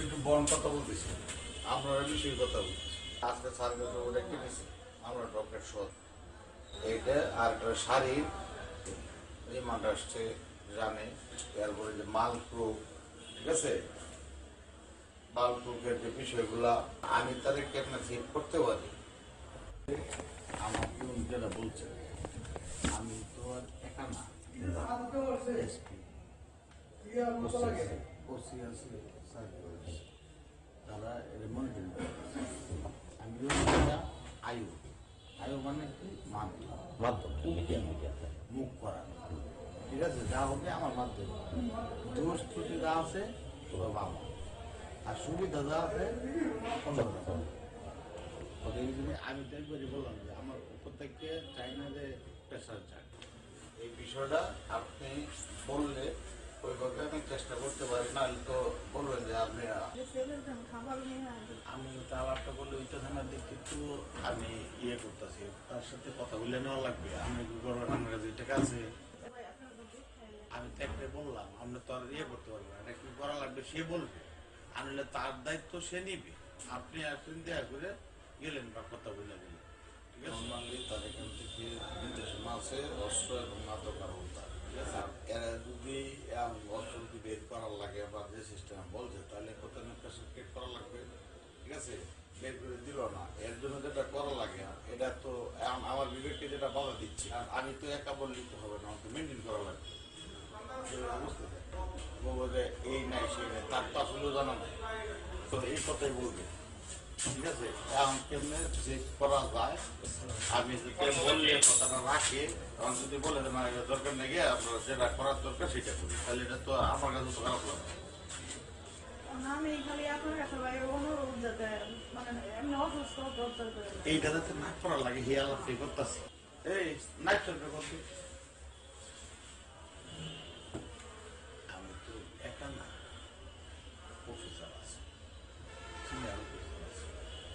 একটু বন কথা বলতেছি। আপনারা বিষয়ে কথা বলতেছি। আজকে কাছে ওটা কিনেছি আমরা ডক্টর সৎ। এইটা আর একটা শাড়ির এই মানটা আসছে জানে। এরপরে যে মাল ঠিক আছে? মালপ্রুফের যে বিষয়গুলা আমি তাদের কেমন ঠিক করতে পারি? আমার পিউন যেটা বলছে আমি তো আর একা না। এসপি ওসি আছে তারা এটা মনিটরিং করে আমি আয়ু। আয়ু মানে কি? মাধ্যম। মাধ্যম। মুখ করা। ঠিক আছে যা হবে আমার মাধ্যমে। দোষ ত্রুটি যা আছে ওরা বাবা। আর সুবিধা যা আছে আমি তো একবারই বললাম যে আমার উপর থেকে চাই না যে প্রেশার চাই এই বিষয়টা আপনি বললে ওইভাবে আমি চেষ্টা করতে পারি না তো বলবেন যে আপনি আমি তো আলাপটা বলে ওইটা থানার দিক একটু আমি ইয়ে করতেছি তার সাথে কথা বলে নেওয়া লাগবে। আমি আমার কাছে টাকা আছে। আমি তো একটা বললাম আমরা তো আর ইয়ে করতে পারব না এটা কি করা লাগবে সে বলবে। আনলে তার দায়িত্ব সে নিবে। আপনি আসেন দেয়া করে গেলেন বা কথা বলে গেলেন ঠিক আছে? তার এখান থেকে নির্দেশনা আছে? অস্ত্র এবং মাদক আর উদ্ধার যদি যদি বের করার লাগে বা যে সিস্টেম বলছে, তাহলে কত প্রেশার ক্রিয়েট করা লাগবে। ঠিক আছে? বের করে দিল না। এর জন্য যেটা করা লাগে, এটা তো আমার বিবেককে যেটা বাধা দিচ্ছে, আমি তো একা বললেই তো হবে না, আমাকে মেনটেন করা লাগবে। বুঝতে এই নাই, সেই নাই, তার তো আসলে জানা নাই। তো এই কথাই বলবে। ঠিক আছে? এখন কেমনে করা যায় আমি যদি বললে কথাটা রাখে তখন যদি বলে না দরকার নেই আপনার যেটা করার দরকার সেটা করি। তাহলে এটা তো আমার কাছে তো খারাপ লাগে। মানে করে এইটা যাতে না করা লাগে হিয়াল আপনি করতেছে এই চলবে কত আমি তো একা না অফিসার আছে। সিনিয়র অফিসার আছে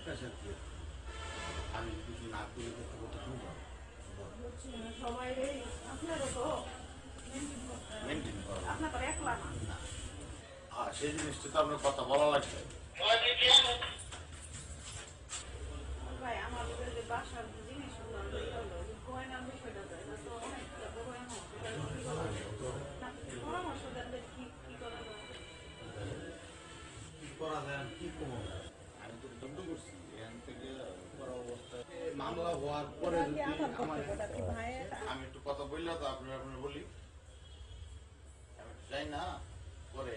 প্রেশার দিয়ে আমি কিছু না করে দেখতে কথা শুনব বুঝছি সবাই আপনারও তো maintain করতে হবে। মেনটেন করা। আপনার একলা না। আর সেই জিনিসটা তো আপনার কথা বলা লাগবে। ভাই আমার যে বাসার জিনিসগুলো গয়নার বিষয়টা এটা তো অনেকটা? না, পরামর্শ দেন কি কি করা যায়। কি করা যায় কি কমা আমি তো করছি এখান থেকে করা অবস্থায় এ, মামলা হওয়ার পরে যদি আমার এটা ভাই এটা- আমি একটু কথা বললাম তো আপনি আপনার বলি। আমি যাই না পরে